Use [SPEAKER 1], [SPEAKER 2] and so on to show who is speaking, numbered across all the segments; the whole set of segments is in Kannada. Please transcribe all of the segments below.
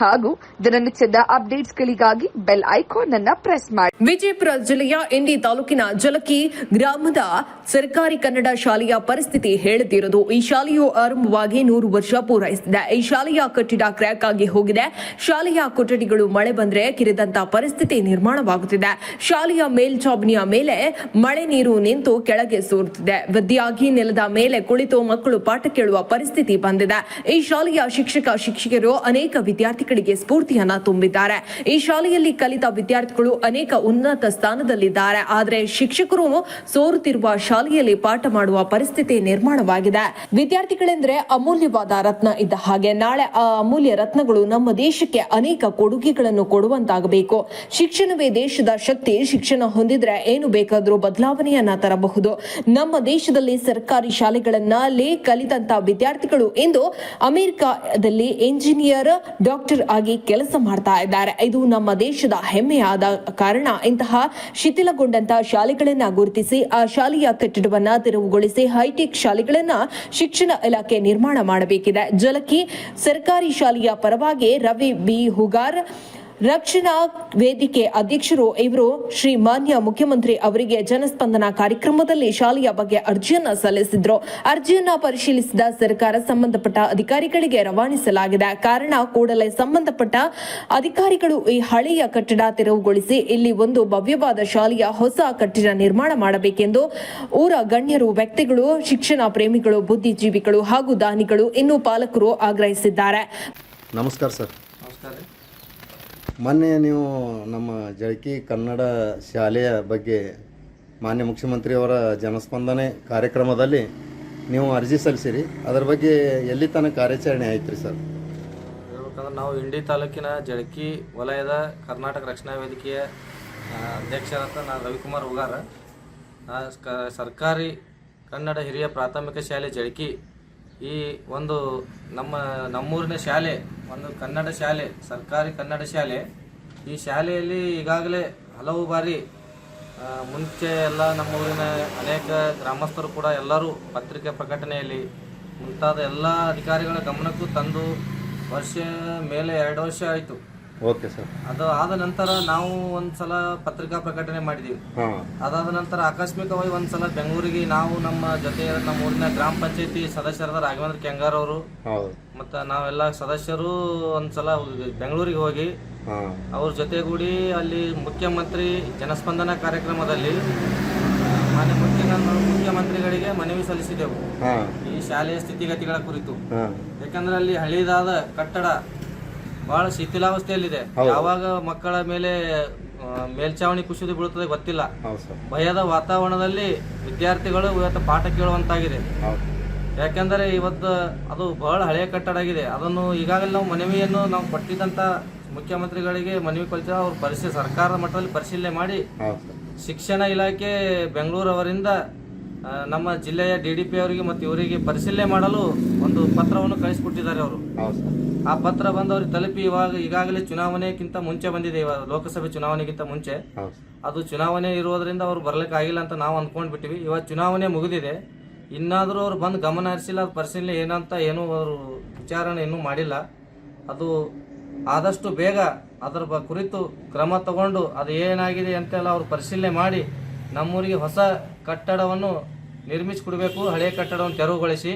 [SPEAKER 1] ಹಾಗೂ ದಿನನಿತ್ಯದ ಅಪ್ಡೇಟ್ಸ್ಗಳಿಗಾಗಿ ಬೆಲ್ ಐಕಾನ್ ಅನ್ನ ಪ್ರೆಸ್ ಮಾಡಿ.
[SPEAKER 2] ವಿಜಯಪುರ ಜಿಲ್ಲೆಯ ಇಂಡಿ ತಾಲೂಕಿನ ಜಲಕಿ ಗ್ರಾಮದ ಸರ್ಕಾರಿ ಕನ್ನಡ ಶಾಲೆಯ ಪರಿಸ್ಥಿತಿ ಹೇಳುತ್ತಿರುವುದು ಈ ಶಾಲೆಯು ಆರಂಭವಾಗಿ ನೂರು ವರ್ಷ ಪೂರೈಸಿದೆ. ಈ ಶಾಲೆಯ ಕಟ್ಟಡ ಕ್ರ್ಯಾಕ್ ಆಗಿ ಹೋಗಿದೆ. ಶಾಲೆಯ ಕೊಠಡಿಗಳು ಮಳೆ ಬಂದ್ರೆ ಕಿರಿದಂತ ಪರಿಸ್ಥಿತಿ ನಿರ್ಮಾಣವಾಗುತ್ತಿದೆ. ಶಾಲೆಯ ಮೇಲ್ಚಾವಣಿಯ ಮೇಲೆ ಮಳೆ ನೀರು ನಿಂತು ಕೆಳಗೆ ಸೋರುತ್ತಿದೆ. ವಿದ್ಯಾಗಿ ನೆಲದ ಮೇಲೆ ಕುಳಿತು ಮಕ್ಕಳು ಪಾಠ ಕೇಳುವ ಪರಿಸ್ಥಿತಿ ಬಂದಿದೆ. ಈ ಶಾಲೆಯ ಶಿಕ್ಷಕ ಶಿಕ್ಷಕರು ಅನೇಕ ವಿದ್ಯಾರ್ಥಿಗಳಿಗೆ ಸ್ಫೂರ್ತಿಯನ್ನ ತುಂಬಿದ್ದಾರೆ. ಈ ಶಾಲೆಯಲ್ಲಿ ಕಲಿತ ವಿದ್ಯಾರ್ಥಿಗಳು ಅನೇಕ ಉನ್ನತ ಸ್ಥಾನದಲ್ಲಿದ್ದಾರೆ. ಆದರೆ ಶಿಕ್ಷಕರು ಸೋರುತ್ತಿರುವ ಶಾಲೆಯಲ್ಲಿ ಪಾಠ ಮಾಡುವ ಪರಿಸ್ಥಿತಿ ನಿರ್ಮಾಣವಾಗಿದೆ. ವಿದ್ಯಾರ್ಥಿಗಳೆಂದರೆ ಅಮೂಲ್ಯವಾದ ರತ್ನ ಇದ್ದ ಹಾಗೆ ನಾಳೆ ಆ ಅಮೂಲ್ಯ ರತ್ನಗಳು ನಮ್ಮ ದೇಶಕ್ಕೆ ಅನೇಕ ಕೊಡುಗೆಗಳನ್ನು ಕೊಡುವಂತಾಗಬೇಕು. ಶಿಕ್ಷಣವೇ ದೇಶದ ಶಕ್ತಿ. ಶಿಕ್ಷಣ ಹೊಂದಿದ್ರೆ ಏನು ಬೇಕಾದರೂ ಬದಲಾವಣೆಯನ್ನ ತರಬಹುದು. ನಮ್ಮ ದೇಶದಲ್ಲಿ ಸರ್ಕಾರಿ ಶಾಲೆಗಳನ್ನಲ್ಲಿ ಕಲಿತಂತ ವಿದ್ಯಾರ್ಥಿಗಳು ಎಂದು ಅಮೆರಿಕದಲ್ಲಿ ಇಂಜಿನಿಯರ್ ಡಾಕ್ಟರ್ ಆಗಿ ಕೆಲಸ ಮಾಡ್ತಾ ಇದ್ದಾರೆ. ಇದು ನಮ್ಮ ದೇಶದ ಹೆಮ್ಮೆಯಾದ ಕಾರಣ. ಇಂತಹ ಶಿಥಿಲಗೊಂಡಂತಹ ಶಾಲೆಗಳನ್ನ ಗುರುತಿಸಿ, ಆ ಶಾಲೆಯ ಕಟ್ಟಡವನ್ನ ತೆರವುಗೊಳಿಸಿ, ಹೈಟೆಕ್ ಶಾಲೆಗಳನ್ನ ಶಿಕ್ಷಣ ಇಲಾಖೆ ನಿರ್ಮಾಣ ಮಾಡಬೇಕಿದೆ. ಜಲಕಿ ಸರ್ಕಾರಿ ಶಾಲೆಯ ಪರವಾಗಿ ರವಿ ಬಿ. ಹುಗಾರ್ ರಕ್ಷಣಾ ವೇದಿಕೆ ಅಧ್ಯಕ್ಷರು ಇವರು ಶ್ರೀ ಮಾನ್ಯ ಮುಖ್ಯಮಂತ್ರಿ ಅವರಿಗೆ ಜನಸ್ಪಂದನ ಕಾರ್ಯಕ್ರಮದಲ್ಲಿ ಶಾಲೆಯ ಬಗ್ಗೆ ಅರ್ಜಿಯನ್ನ ಸಲ್ಲಿಸಿದ್ರು. ಅರ್ಜಿಯನ್ನ ಪರಿಶೀಲಿಸಿದ ಸರ್ಕಾರ ಸಂಬಂಧಪಟ್ಟ ಅಧಿಕಾರಿಗಳಿಗೆ ರವಾನಿಸಲಾಗಿದೆ. ಕಾರಣ ಕೂಡಲೇ ಸಂಬಂಧಪಟ್ಟ ಅಧಿಕಾರಿಗಳು ಈ ಹಳೆಯ ಕಟ್ಟಡ ತೆರವುಗೊಳಿಸಿ ಇಲ್ಲಿ ಒಂದು ಭವ್ಯವಾದ ಶಾಲೆಯ ಹೊಸ ಕಟ್ಟಡ ನಿರ್ಮಾಣ ಮಾಡಬೇಕೆಂದು ಊರ ಗಣ್ಯರು ವ್ಯಕ್ತಿಗಳು ಶಿಕ್ಷಣ ಪ್ರೇಮಿಗಳು ಬುದ್ಧಿಜೀವಿಗಳು ಹಾಗೂ ದಾನಿಗಳು ಇನ್ನೂ ಪಾಲಕರು ಆಗ್ರಹಿಸಿದ್ದಾರೆ.
[SPEAKER 3] ನಮಸ್ಕಾರ ಸರ್.
[SPEAKER 4] ನಮಸ್ಕಾರ.
[SPEAKER 3] ಮೊನ್ನೆ ನೀವು ನಮ್ಮ ಜಳಕಿ ಕನ್ನಡ ಶಾಲೆಯ ಬಗ್ಗೆ ಮಾನ್ಯ ಮುಖ್ಯಮಂತ್ರಿಯವರ ಜನಸ್ಪಂದನೆ ಕಾರ್ಯಕ್ರಮದಲ್ಲಿ ನೀವು ಅರ್ಜಿ ಸಲ್ಲಿಸಿರಿ. ಅದರ ಬಗ್ಗೆ ಎಲ್ಲಿ ತನಕ ಕಾರ್ಯಾಚರಣೆ ಆಯ್ತು ರೀ ಸರ್?
[SPEAKER 4] ಹೇಳ್ಬೇಕಂದ್ರೆ ನಾವು ಇಂಡಿ ತಾಲೂಕಿನ ಜಳಕಿ ವಲಯದ ಕರ್ನಾಟಕ ರಕ್ಷಣಾ ವೇದಿಕೆಯ ಅಧ್ಯಕ್ಷರಂತ ನಾನು ರವಿಕುಮಾರ್ ಉಗಾರ. ಸರ್ಕಾರಿ ಕನ್ನಡ ಹಿರಿಯ ಪ್ರಾಥಮಿಕ ಶಾಲೆ ಜಳಕಿ ಈ ಒಂದು ನಮ್ಮ ನಮ್ಮೂರಿನ ಶಾಲೆ, ಒಂದು ಕನ್ನಡ ಶಾಲೆ, ಸರ್ಕಾರಿ ಕನ್ನಡ ಶಾಲೆ, ಈ ಶಾಲೆಯಲ್ಲಿ ಈಗಾಗಲೇ ಹಲವು ಬಾರಿ ಮುಂಚೆ ಎಲ್ಲ ನಮ್ಮ ಊರಿನ ಅನೇಕ ಗ್ರಾಮಸ್ಥರು ಕೂಡ ಎಲ್ಲರೂ ಪತ್ರಿಕೆ ಪ್ರಕಟಣೆಯಲ್ಲಿ ಮುಂತಾದ ಎಲ್ಲ ಅಧಿಕಾರಿಗಳ ಗಮನಕ್ಕೂ ತಂದು ವರ್ಷ ಮೇಲೆ ಎರಡು ವರ್ಷ ಆಯಿತು.
[SPEAKER 3] Okay sir.
[SPEAKER 4] ಅದು ಆದ ನಂತರ ನಾವು ಒಂದ್ಸಲ ಪತ್ರಿಕಾ ಪ್ರಕಟಣೆ
[SPEAKER 3] ಮಾಡಿದೀವಿ.
[SPEAKER 4] ಅದಾದ ನಂತರ ಆಕಸ್ಮಿಕವಾಗಿ ಒಂದ್ಸಲ ಬೆಂಗಳೂರಿಗೆ ನಾವು ನಮ್ಮ ಜೊತೆ ನಮ್ಮ ಊರಿನ ಗ್ರಾಮ ಪಂಚಾಯತಿ ಸದಸ್ಯರಾದ ರಾಘವೇಂದ್ರ ಕೆಂಗಾರ್ ಅವರು ಮತ್ತ ನಾವೆಲ್ಲ ಸದಸ್ಯರು ಒಂದ್ಸಲ ಬೆಂಗಳೂರಿಗೆ ಹೋಗಿ ಅವ್ರ ಜೊತೆಗೂಡಿ ಅಲ್ಲಿ ಮುಖ್ಯಮಂತ್ರಿ ಜನಸ್ಪಂದನ ಕಾರ್ಯಕ್ರಮದಲ್ಲಿ ಮಾನ್ಯ ಮುಖ್ಯ ಮುಖ್ಯಮಂತ್ರಿಗಳಿಗೆ ಮನವಿ ಸಲ್ಲಿಸಿದೆವು. ಈ ಶಾಲೆಯ ಸ್ಥಿತಿಗತಿಗಳ ಕುರಿತು. ಯಾಕಂದ್ರೆ ಅಲ್ಲಿ ಹಳಿದಾದ ಕಟ್ಟಡ ಬಹಳ ಶಿಥಿಲಾವಸ್ಥೆಯಲ್ಲಿದೆ. ಯಾವಾಗ ಮಕ್ಕಳ ಮೇಲೆ ಮೇಲ್ಚಾವಣಿ ಕುಸಿದು ಬೀಳುತ್ತದೆ ಗೊತ್ತಿಲ್ಲ. ಭಯದ ವಾತಾವರಣದಲ್ಲಿ ವಿದ್ಯಾರ್ಥಿಗಳು ಇವತ್ತು ಪಾಠ ಕೇಳುವಂತಾಗಿದೆ. ಯಾಕೆಂದರೆ ಇವತ್ತು ಅದು ಬಹಳ ಹಳೆಯ ಕಟ್ಟಡ ಆಗಿದೆ. ಅದನ್ನು ಈಗಾಗಲೇ ನಾವು ಮನವಿಯನ್ನು ನಾವು ಕೊಟ್ಟಿದ್ದಂಥ ಮುಖ್ಯಮಂತ್ರಿಗಳಿಗೆ ಮನವಿ ಕಲಿತ ಅವ್ರು ಪರಿಶೀಲ ಸರ್ಕಾರದ ಮಟ್ಟದಲ್ಲಿ ಪರಿಶೀಲನೆ ಮಾಡಿ ಶಿಕ್ಷಣ ಇಲಾಖೆ ಬೆಂಗಳೂರು ಅವರಿಂದ ನಮ್ಮ ಜಿಲ್ಲೆಯ ಡಿ ಡಿ ಪಿ ಅವರಿಗೆ ಮತ್ತು ಇವರಿಗೆ ಪರಿಶೀಲನೆ ಮಾಡಲು ಒಂದು ಪತ್ರವನ್ನು ಕಳಿಸಿಕೊಟ್ಟಿದ್ದಾರೆ ಅವರು. ಆ ಪತ್ರ ಬಂದವ್ರಿಗೆ ತಲುಪಿ ಇವಾಗ ಈಗಾಗಲೇ ಚುನಾವಣೆಗಿಂತ ಮುಂಚೆ ಬಂದಿದೆ ಇವಾಗ ಲೋಕಸಭೆ ಚುನಾವಣೆಗಿಂತ ಮುಂಚೆ. ಅದು ಚುನಾವಣೆ ಇರೋದ್ರಿಂದ ಅವ್ರು ಬರ್ಲಿಕ್ಕೆ ಆಗಿಲ್ಲ ಅಂತ ನಾವು ಅಂದ್ಕೊಂಡ್ಬಿಟ್ಟಿವಿ. ಇವಾಗ ಚುನಾವಣೆ ಮುಗಿದಿದೆ. ಇನ್ನಾದರೂ ಅವ್ರು ಬಂದು ಗಮನ ಹರಿಸಿಲ್ಲ ಅದು ಪರಿಶೀಲನೆ ಏನಂತ ಏನೂ ಅವರು ವಿಚಾರಣೆ ಇನ್ನೂ ಮಾಡಿಲ್ಲ. ಅದು ಆದಷ್ಟು ಬೇಗ ಅದರ ಕುರಿತು ಕ್ರಮ ತಗೊಂಡು ಅದು ಏನಾಗಿದೆ ಅಂತೆಲ್ಲ ಅವರು ಪರಿಶೀಲನೆ ಮಾಡಿ ನಮ್ಮೂರಿಗೆ ಹೊಸ ಕಟ್ಟಡವನ್ನು ನಿರ್ಮಿಸಿಕೊಡ್ಬೇಕು ಹಳೆಯ ಕಟ್ಟಡವನ್ನು ತೆರವುಗೊಳಿಸಿ.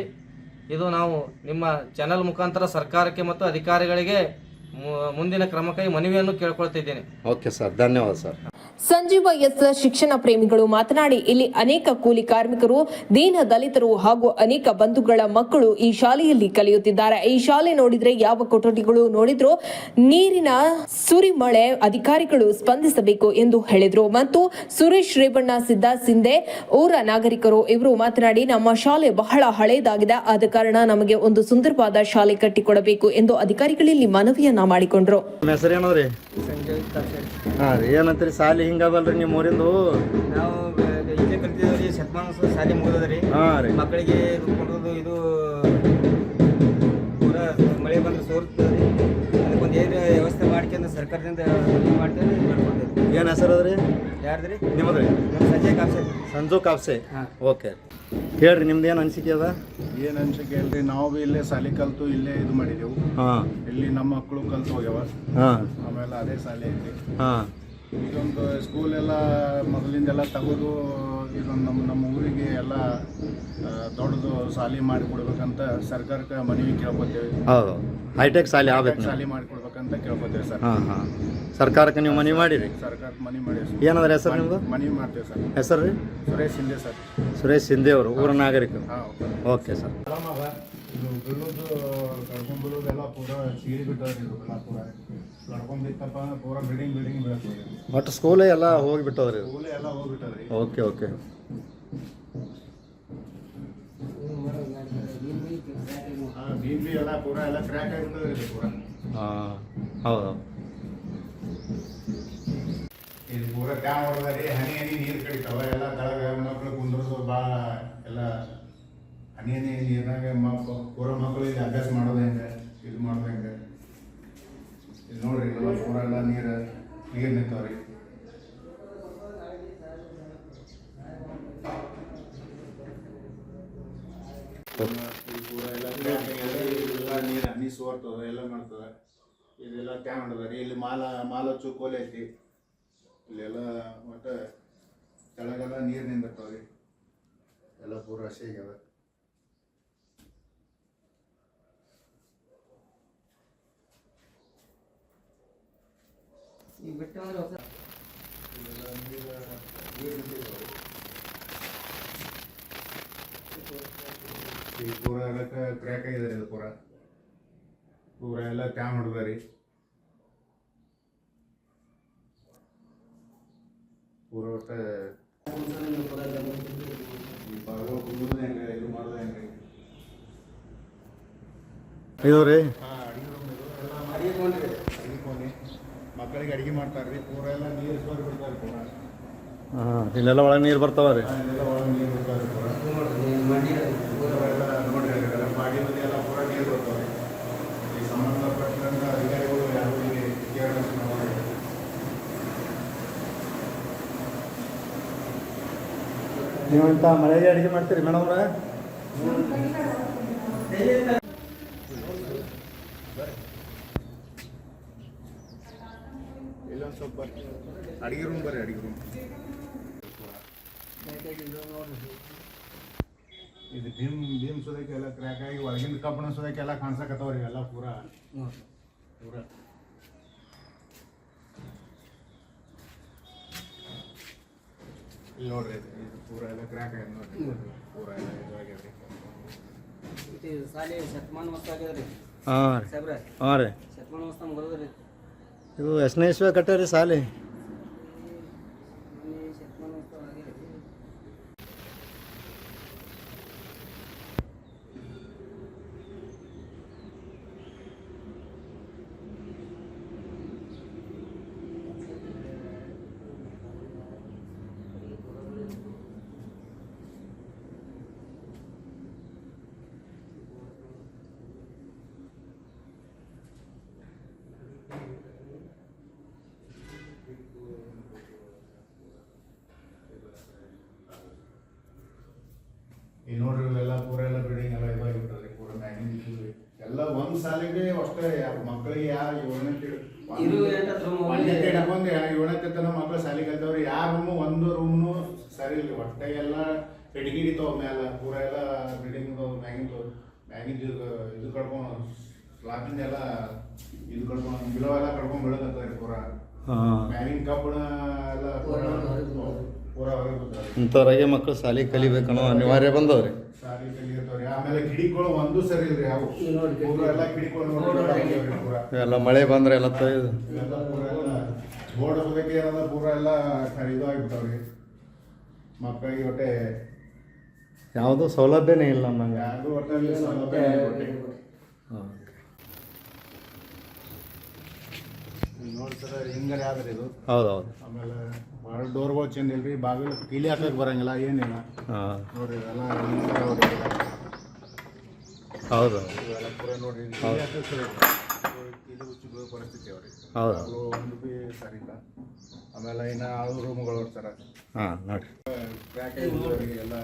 [SPEAKER 4] ಇದು ನಾವು ನಿಮ್ಮ ಚಾನೆಲ್ ಮುಖಾಂತರ ಸರ್ಕಾರಕ್ಕೆ ಮತ್ತು ಅಧಿಕಾರಿಗಳಿಗೆ ಮುಂದಿನ ಕ್ರಮಕ್ಕಾಗಿ ಮನವಿಯನ್ನು ಕೇಳ್ಕೊಳ್ತಿದ್ದೇನೆ
[SPEAKER 3] ಓಕೆ ಸರ್, ಧನ್ಯವಾದ ಸರ್.
[SPEAKER 2] ಸಂಜೀವ ಎಸ್ ಶಿಕ್ಷಣ ಪ್ರೇಮಿಗಳು ಮಾತನಾಡಿ ಇಲ್ಲಿ ಅನೇಕ ಕೂಲಿ ಕಾರ್ಮಿಕರು ದೀನ ದಲಿತರು ಹಾಗೂ ಅನೇಕ ಬಂಧುಗಳ ಮಕ್ಕಳು ಈ ಶಾಲೆಯಲ್ಲಿ ಕಲಿಯುತ್ತಿದ್ದಾರೆ. ಈ ಶಾಲೆ ನೋಡಿದ್ರೆ ಯಾವ ಕೊಠಡಿಗಳು ನೋಡಿದ್ರು ನೀರಿನ ಸುರಿಮಳೆ ಅಧಿಕಾರಿಗಳು ಸ್ಪಂದಿಸಬೇಕು ಎಂದು ಹೇಳಿದರು. ಮತ್ತು ಸುರೇಶ್ ರೇವಣ್ಣ ಸಿದ್ದ ಸಿಂಧೆ ಊರ ನಾಗರಿಕರು ಇವರು ಮಾತನಾಡಿ ನಮ್ಮ ಶಾಲೆ ಬಹಳ ಹಳೆಯದಾಗಿದೆ ಆದ ಕಾರಣ ನಮಗೆ ಒಂದು ಸುಂದರವಾದ ಶಾಲೆ ಕಟ್ಟಿಕೊಡಬೇಕು ಎಂದು ಅಧಿಕಾರಿಗಳಲ್ಲಿ ಮನವಿಯನ್ನ ಮಾಡಿಕೊಂಡ್ರು.
[SPEAKER 3] ಏನಂತೀರಿ? ಸಾಲಿ ಹಿಂಗದಲ್ರಿ ನಿಮ್ಮ ಊರಿಂದು?
[SPEAKER 5] ನಾವು ಇಲ್ಲೇ ಕಲ್ತಿದ್ದೇವೆ ಶತಮಾನ ಶಾಲೆ ಮುಗಿದದ್ರಿ.
[SPEAKER 3] ಹಾಂ ರೀ.
[SPEAKER 5] ಮಕ್ಕಳಿಗೆ ಕೊಡೋದು ಇದು ಪೂರ ಮಳೆ ಬಂದ್ರೆ ಸೋರ್ತದೆ ಅದಕ್ಕೊಂದು ಏನು ವ್ಯವಸ್ಥೆ ಮಾಡ್ಕೊಂಡು ಸರ್ಕಾರದಿಂದ ಇದು ಮಾಡ್ಕೊಂಡು ಮಾಡ್ಕೊಡ್ತೇವೆ
[SPEAKER 3] ಏನು ಹೆಸರು ಅದ್ರಿ?
[SPEAKER 5] ರೀ
[SPEAKER 3] ನಿಮ್ಮದ್ರಿ
[SPEAKER 5] ನಮ್ಮ ಸಂಜೆ ಕಾಪ್ಸೆ
[SPEAKER 3] ಸಂಜು ಕಾಪ್ಸೆ
[SPEAKER 5] ಹಾಂ.
[SPEAKER 3] ಓಕೆ. ಹೇಳ್ರಿ ನಿಮ್ದು ಏನು ಅನಿಸಿಕೆ ಅದ?
[SPEAKER 6] ಏನು ಅನ್ಸಿಕೆ ಇಲ್ರಿ ನಾವು ಬಿ ಇಲ್ಲೇ ಸಾಲಿ ಕಲ್ತು ಇಲ್ಲೇ ಇದು ಮಾಡಿದೆವು.
[SPEAKER 3] ಹಾಂ.
[SPEAKER 6] ಇಲ್ಲಿ ನಮ್ಮ ಮಕ್ಕಳು ಕಲ್ತು ಹೋಗ್ಯಾವ.
[SPEAKER 3] ಹಾಂ.
[SPEAKER 6] ಆಮೇಲೆ ಅದೇ ಸಾಲಿ ಐತಿ
[SPEAKER 3] ಹಾಂ.
[SPEAKER 6] ಇದೊಂದು ಸ್ಕೂಲ್ ಎಲ್ಲ ಮೊದಲಿಂದೆಲ್ಲ ತೆಗೆದು ಇದೊಂದು ನಮ್ಮ ನಮ್ಮ ಊರಿಗೆ ಎಲ್ಲ ದೊಡ್ಡದು ಸಾಲಿ ಮಾಡಿಕೊಡ್ಬೇಕಂತ ಸರ್ಕಾರಕ್ಕೆ ಮನವಿ ಕೇಳ್ಕೊತೇವೆ.
[SPEAKER 3] ಹೌದು. ಹೈಟೆಕ್ ಶಾಲೆ ಆಗ್ಬೇಕು
[SPEAKER 6] ಶಾಲೆ ಮಾಡಿಕೊಡ್ಬೇಕಂತ ಕೇಳ್ಕೊತೇವೆ ಸರ್.
[SPEAKER 3] ಹಾಂ ಹಾಂ. ಸರ್ಕಾರಕ್ಕೆ ನೀವು ಮನವಿ ಮಾಡಿರಿ?
[SPEAKER 6] ಸರ್ಕಾರಕ್ಕೆ ಮನವಿ ಮಾಡಿ
[SPEAKER 3] ಏನಂದ್ರೆ ಹೆಸರು ನಿಮ್ಮದು
[SPEAKER 6] ಮನವಿ ಮಾಡ್ತೇವೆ ಸರ್.
[SPEAKER 3] ಹೆಸರು ರೀ?
[SPEAKER 6] ಸುರೇಶ್ ಹಿಂದೆ ಸರ್.
[SPEAKER 3] ಸುರೇಶ್ ಸಿಂಧೆ ಅವರು ಊರ ನಾಗರಿಕ
[SPEAKER 6] ಹಾಂ
[SPEAKER 3] ಓಕೆ ಸರ್.
[SPEAKER 6] ಇದು ಬೀಳೋದು ಕಡ್ಕೊಂಡ್ ಬೀಳೋದೆಲ್ಲ ಪೂರ ಸೀರಿ ಬಿಟ್ಟವ್ರಿ ಪೂರ ಕಡ್ಕೊಂಡ್ ಬಿತ್ತಪ್ಪ ಅಂದ್ರೆ ಪೂರ ಬಿಲ್ಡಿಂಗ್ ಬಿಲ್ಡಿಂಗ್ ಬೀಳತ್ತವ್ರಿ
[SPEAKER 3] ಬಟ್ ಸ್ಕೂಲೇ ಎಲ್ಲ ಹೋಗಿಬಿಟ್ಟದ್ರಿ
[SPEAKER 6] ಸ್ಕೂಲ್ ಎಲ್ಲ ಹೋಗ್ಬಿಟ್ಟದ್ರಿ
[SPEAKER 3] ಓಕೆ ಓಕೆ
[SPEAKER 6] ಹಾಂ ಬೀಗ್ಲಿ ಎಲ್ಲ ಪೂರ ಎಲ್ಲ ಕ್ರ್ಯಾಕ್ ಆಗಿಬಿಟ್ಟದ್ರಿ ಪೂರ.
[SPEAKER 3] ಹಾಂ ಹೌದು.
[SPEAKER 6] ಇದು ಪೂರ ಡ್ಯಾಮ್ ಹೊಡೆದ್ರಿ ಹನಿ ಹನಿ ನೀರು ಕಡಿತಾವ. ಎಲ್ಲ ಕೆಳಗೆ ಮಕ್ಕಳು ಕುಂದ್ರಸೋ ಭಾಳ ಎಲ್ಲ ಹನಿ ಹನಿ ನೀರಿನಾಗ ಮಕ್ಕಳು ಪೂರ ಮಕ್ಕಳು ಇಲ್ಲಿ ಅಭ್ಯಾಸ ಮಾಡೋದೇ ಹೆಂಗೆ ಇದು ಮಾಡೋದು ಹೆಂಗೆ ಎಲ್ಲ ಪೂರ ಎಲ್ಲ ನೀರು ನೀರು ನಿಂತಾವ್ರಿ. ಆಗ್ಯದ, ನೀರು ಹನಿ ಸೋರ್ತದ ಎಲ್ಲ ಮಾಡ್ತದ ಇದೆಲ್ಲ ಟ್ಯಾಮ್ ಹೊಡೆದ ರೀ ಇಲ್ಲಿ ಮಾಲ ಮಾಲ ಹಚ್ಚು ಕೋಲೆ ಐತಿ ಇಲ್ಲೆಲ್ಲ ಒಟ್ಟು ಕೆಳಗೆಲ್ಲ ನೀರು ನಿಂದಿರ್ತಾವ್ರಿ ಎಲ್ಲ ಪೂರ ಹಸಿ ಆಗ್ಯಾವ. ಇದೆಲ್ಲ ನೀರು ನೀರು ನಿಂತಿರ್ತಾವ ರೀ. ಈ ಪೂರ ಎಲ್ಲ ಕ್ರ್ಯಾಕ್ ಆಗಿದೆ ರೀ ಇದು ಪೂರ ಪೂರ ಎಲ್ಲ ಟ್ಯಾಮ್ ಹೊಡೆದ ರೀ ಪೂರ ಒಟ್ಟು ಈ ಭಾಗಗಳು ಕುಂದ್ರದು ಹೆಂಗೆ ಇದು ಮಾಡೋದು ಹೆಂಗೆ
[SPEAKER 3] ಇದು ರೀ
[SPEAKER 6] ಹಾಂ ಅಡಿಗೆ ರೂಮ್ ಇದು ಎಲ್ಲ ಅಡಿಗೆ ಕೋಣೆ ರೀ ಅಡಿಗೆ ಕೋಣೆ ಮಕ್ಕಳಿಗೆ ಅಡಿಗೆ ಮಾಡ್ತಾರೆ ರೀ ಪೂರ ಎಲ್ಲ ನೀರು ಸೋರಿ ಬಿಡ್ತಾರೆ ಪೂರ
[SPEAKER 3] ಹಾಂ ಇಲ್ಲೆಲ್ಲ ಒಳಗೆ ನೀರು ಬರ್ತಾವ ರೀ?
[SPEAKER 6] ಎಲ್ಲ ಒಳಗೆ ನೀರು ಬಿಡ್ತಾರೆ ಪೂರ ಪೂರ ಎಲ್ಲ ನೋಡ್ರಿ ಎಲ್ಲ ಬಾಡಿ ಬದಿ ಎಲ್ಲ ಪೂರ ನೀರು ಬರ್ತಾವೆ ಈ ಸಂಬಂಧಪಟ್ಟಂಥ ಅಧಿಕಾರಿಗಳು ಯಾರಿಗೆ
[SPEAKER 3] ಕೇರಳ ನೀವಂತ ಮಳೆಗೆ ಅಡುಗೆ ಮಾಡ್ತೀರಿ ಮೇಡಮ್
[SPEAKER 6] ಇಲ್ಲೊಂದು ಸ್ವಲ್ಪ ಅಡಿಗೆ ರೂಮ್ ಬರ್ರಿ ಅಡಿಗೆ ರೂಮ್ ಇದು ಭೀಮ್ ಭೀಮ್ ಸುದಕ್ಕೆ ಎಲ್ಲ ಕ್ರ್ಯಾಕ್ ಆಗಿ ಒಳಗಿಂದ ಕಬ್ಬಣ ಸೋದಕ್ಕೆ ಎಲ್ಲ ರೀ ಎಲ್ಲ ಪೂರ. ಪೂರ. ಇಲ್ಲಿ ನೋಡ್ರಿ ಇದು ಪೂರ ಎಲ್ಲ ಕ್ರ್ಯಾಕ್ ಆಗ್ಯದ ನೋಡ್ರಿ. ಪೂರ ಎಲ್ಲ ಇದಾಗ್ಯದ್ರಿ
[SPEAKER 5] ಇದು ಶಾಲೆ ಶತಮಾನ ವಸ್ತು ಆಗ್ಯದ್ರಿ.
[SPEAKER 3] ಹಾಂ ರೀ. ಹಾಂ ರೀ.
[SPEAKER 5] ಶತಮಾನ ವಸ್ತು ಮುಗಿದ್ರಿ
[SPEAKER 3] ಇದು ಎಷ್ಟನೇ ಇಸ್ವಿ ಕಟ್ಟಾರಿ ಸಾಲಿ.
[SPEAKER 6] ಈ ನೋಡ್ರಿ ಇವೆಲ್ಲ ಪೂರ ಎಲ್ಲ ಬಿಲ್ಡಿಂಗ್ ಎಲ್ಲ ಇದಾಗಿಬಿಟ್ರಿ ಪೂರ ಮ್ಯಾಗಿಂಗ್. ಎಲ್ಲ ಒಂದ್ ಸಾಲಿಗೆ ಅಷ್ಟೇ ಯಾರ್ ಮಕ್ಕಳಿಗೆ ಯಾರು ಏಳನೇ ಹಿಡ್ಕೊಂಡು ಏಳನೇ ತನ ಮಕ್ಕಳು ಸಾಲಿ ಕಲ್ತವ್ರಿ ಯಾರ ರೂಮು ಒಂದು ರೂಮ್ನು ಸರಿ ಇಲ್ಲ ಒಟ್ಟೆ ಎಲ್ಲ ಕಿಟಕಿ ಹಿಡಿತಾವ ಮ್ಯಾಲ ಪೂರ ಎಲ್ಲ ಬಿಲ್ಡಿಂಗ್ ಮ್ಯಾಗಿಂದ ಮ್ಯಾಗಿಂದ ಇದು ಕಡ್ಕೊಂಡು ಸ್ಲಾಬಿಂದ ಎಲ್ಲ ಇದು ಕಡ್ಕೊಂಡು ಬಿಲೋ ಎಲ್ಲ ಕಡ್ಕೊಂಡ್ ಬೀಳಕತ್ತವ್ರಿ ಪೂರ ಮ್ಯಾಗಿನ ಕಬ್ಬಣ ಎಲ್ಲ
[SPEAKER 3] ಇಂಥವ್ರಾಗೆ ಮಕ್ಕಳು ಶಾಲೆ ಕಲಿಬೇಕನ್ನೋ ಅನಿವಾರ್ಯ ಬಂದವ್ರಿ.
[SPEAKER 6] ಎಲ್ಲ
[SPEAKER 3] ಮಳೆ ಬಂದ್ರೆ ಎಲ್ಲ
[SPEAKER 6] ತೆಗೆದು ಮಕ್ಕಳಿಗೆ ಹೊಟ್ಟೆ
[SPEAKER 3] ಯಾವುದೂ ಸೌಲಭ್ಯನೇ ಇಲ್ಲ ನಂಗೆ
[SPEAKER 6] ಯಾರಿಗೂ ಒಟ್ಟಲ್ಲಿ ಸೌಲಭ್ಯ ಇಲ್ಲ ಹೊಟ್ಟೆ ನೋಡಿ ಸರ್ ಹಿಂಗಾರೆ ಆದ್ರಿ ಇದು.
[SPEAKER 3] ಹೌದು ಹೌದು
[SPEAKER 6] ಆಮೇಲೆ ಭಾಳ ಡೋರ್ಗಳು ಚೇಂಜ್ ಇಲ್ರಿ ಬಾಗಿಲು ಕೀಲಿ ಹಾಕಕ್ಕೆ ಬರಂಗಿಲ್ಲ ಏನಿಲ್ಲ.
[SPEAKER 3] ಹಾಂ.
[SPEAKER 6] ನೋಡ್ರಿ ಇವೆಲ್ಲ ಹೊಡಿತಿಲ್ಲ.
[SPEAKER 3] ಹೌದು.
[SPEAKER 6] ಇವೆಲ್ಲ ಪೂರ ನೋಡ್ರಿ ಕೀಲಿ ಹಾಕಕ್ಕೆ ಇದು ಹುಚ್ಚು ಬೀಳೋ ಪರಿಸ್ಥಿತಿ ಅವ್ರಿಗೆ
[SPEAKER 3] ಹೌದು.
[SPEAKER 6] ಅವರು ಒಂದು ಬಿ ಸರಿ ಇಲ್ಲ. ಆಮೇಲೆ ಇನ್ನು ಆ ರೂಮ್ಗಳು ಇರ್ತಾರೆ
[SPEAKER 3] ಹಾಂ ನೋಡಿರಿ.
[SPEAKER 6] ಕ್ರ್ಯಾಕ್ ಎಲ್ಲ.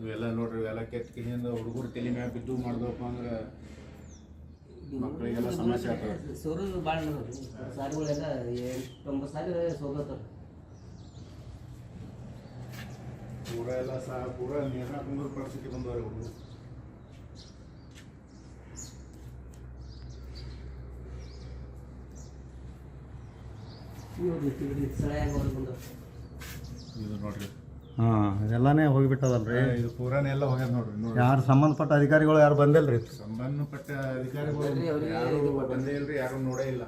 [SPEAKER 6] ಇವೆಲ್ಲ ನೋಡ್ರಿ ಇವೆಲ್ಲ ಕೆತ್ತ ಕಿಂದ ಹುಡುಗರು ತಲೆ ಮ್ಯಾಗ ಬಿದ್ದು ಮಾಡ್ದಪ್ಪ ಅಂದ್ರೆ ಮಕ್ಕಳಿಗೆಲ್ಲ ಸಮಸ್ಯೆ ಆಗ್ತದೆ.
[SPEAKER 7] ಸೋರು ಭಾಳ ಸಾರಿಗಳೆಲ್ಲ ಎಂಟೊಂಬತ್ತು ಸಾರಿ ಸೋಗತ್ತಾರ
[SPEAKER 6] ಪೂರ ಎಲ್ಲ ಸಹ ಪೂರ ನೀರ್ನಾಗ ಕುಂದ್ರ ಪರಿಸ್ಥಿತಿ ಬಂದವ್ರಿ?
[SPEAKER 7] ಬಂದವ
[SPEAKER 6] ಇದು ನೋಡ್ರಿ.
[SPEAKER 3] ಹಾಂ ಎಲ್ಲನೇ ಹೋಗಿಬಿಟ್ಟದಲ್ರಿ?
[SPEAKER 6] ಇದು ಪೂರಾನೇ ಎಲ್ಲ ಹೋಗ್ಯದ ನೋಡ್ರಿ ನೋಡ್ರಿ.
[SPEAKER 3] ಯಾರು ಸಂಬಂಧಪಟ್ಟ ಅಧಿಕಾರಿಗಳು ಯಾರು ಬಂದಿಲ್ರಿ?
[SPEAKER 6] ಸಂಬಂಧಪಟ್ಟ ಅಧಿಕಾರಿಗಳು ಯಾರು ಬಂದೇ ಇಲ್ರಿ ಯಾರು ನೋಡೇ ಇಲ್ಲ.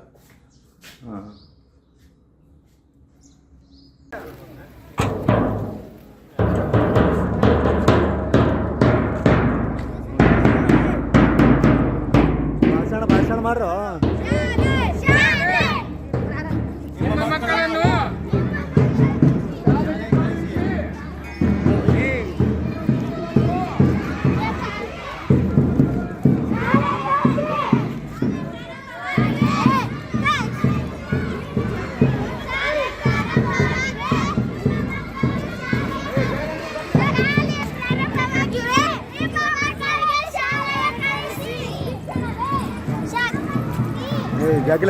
[SPEAKER 3] ಹಾಂ. ಭಾಷಣ ಭಾಷಣ ಮಾಡ್ರು?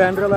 [SPEAKER 3] ಏ ಜಾಗಿಲ್ಲ ಏನ್ರಲ್ಲ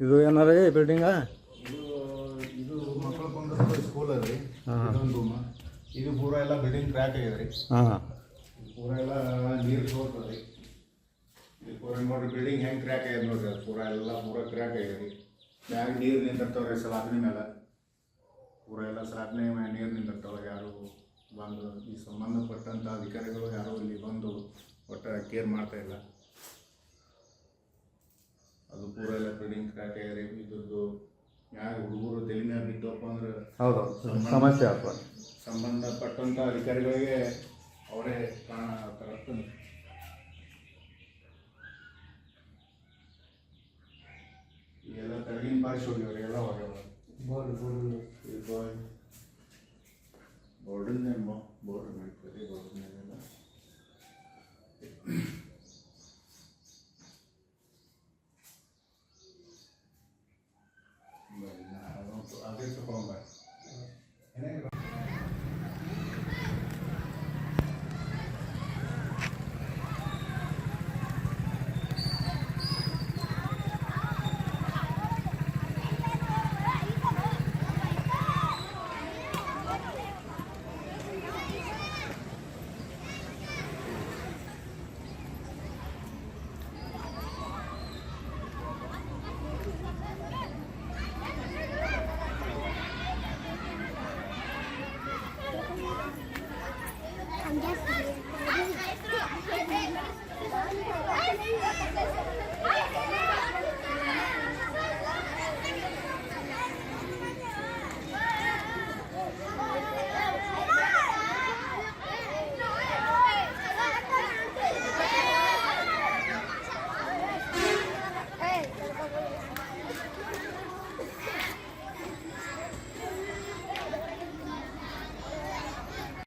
[SPEAKER 3] ಇದು ಏನಾರ ಏನಾರ ಬಿಲ್ಡಿಂಗ
[SPEAKER 6] ಇದು ಇದು ಮಕ್ಕಳ ಬಂದ ಸ್ಕೂಲ್ ಅದ್ರಿ ಇದೊಂದು ರೂಮ್. ಇದು ಪೂರ ಎಲ್ಲ ಬಿಲ್ಡಿಂಗ್ ಕ್ರ್ಯಾಕ್ ರೀ
[SPEAKER 3] ಹಾಂ.
[SPEAKER 6] ಪೂರ ಎಲ್ಲ ನೀರು ಸೋರ್ತದ್ರಿ ಇದು ಪೂರ ನೋಡ್ರಿ ಬಿಲ್ಡಿಂಗ್ ಹೆಂಗೆ ಕ್ರ್ಯಾಕ್ ಆಗ್ಯದ ನೋಡ್ರಿ ಅದು ಪೂರ ಎಲ್ಲ ಪೂರ ಕ್ರ್ಯಾಕ್ ಆಗ್ಯದ್ರಿ ಮ್ಯಾಗ ನೀರು ನಿಂತಿರ್ತಾವ್ರಿ ಸಲಾಕ್ನಿ ಮೇಲೆ? ಪೂರ ಎಲ್ಲ ಸಲಾಕ್ನಿ ಮ್ಯಾಗ ನೀರು ನಿಂತಿರ್ತಾವ ಯಾರು ಬಂದು ಈ ಸಂಬಂಧಪಟ್ಟಂಥ ಅಧಿಕಾರಿಗಳು ಯಾರು ಇಲ್ಲಿ ಬಂದು ಒಟ್ಟ ಕೇರ್ ಮಾಡ್ತಾ ಇಲ್ಲ. ಅದು ಪೂರ ಎಲ್ಲ ಬಿಲ್ಡಿಂಗ್ ಕ್ರ್ಯಾಕ್ ಆಗ್ಯದ್ರಿ ಇದ್ರದ್ದು ಯಾರು ಹುಡುಗರು ತಲೆ ಮ್ಯಾಗ ಬಿದ್ದಪ್ಪ ಅಂದ್ರೆ
[SPEAKER 3] ಹೌದು ಸಮಸ್ಯೆ ಅಪ್ಪ
[SPEAKER 6] ಸಂಬಂಧಪಟ್ಟಂತ ಅಧಿಕಾರಿಗಳಿಗೆ ಅವರೇ ಕಾರಣ ಆಗ್ತಾರ ಎಲ್ಲ ತೆಳಗಿನ ಬಾರಿಸಿ ಹೋಗ್ಯವ್ರಿ ಎಲ್ಲ ಹೋಗ್ಯಾವ
[SPEAKER 7] ಬೋರ್ಡ್ ಬೋರ್ಡ್.
[SPEAKER 6] ಬೋರ್ಡಿನ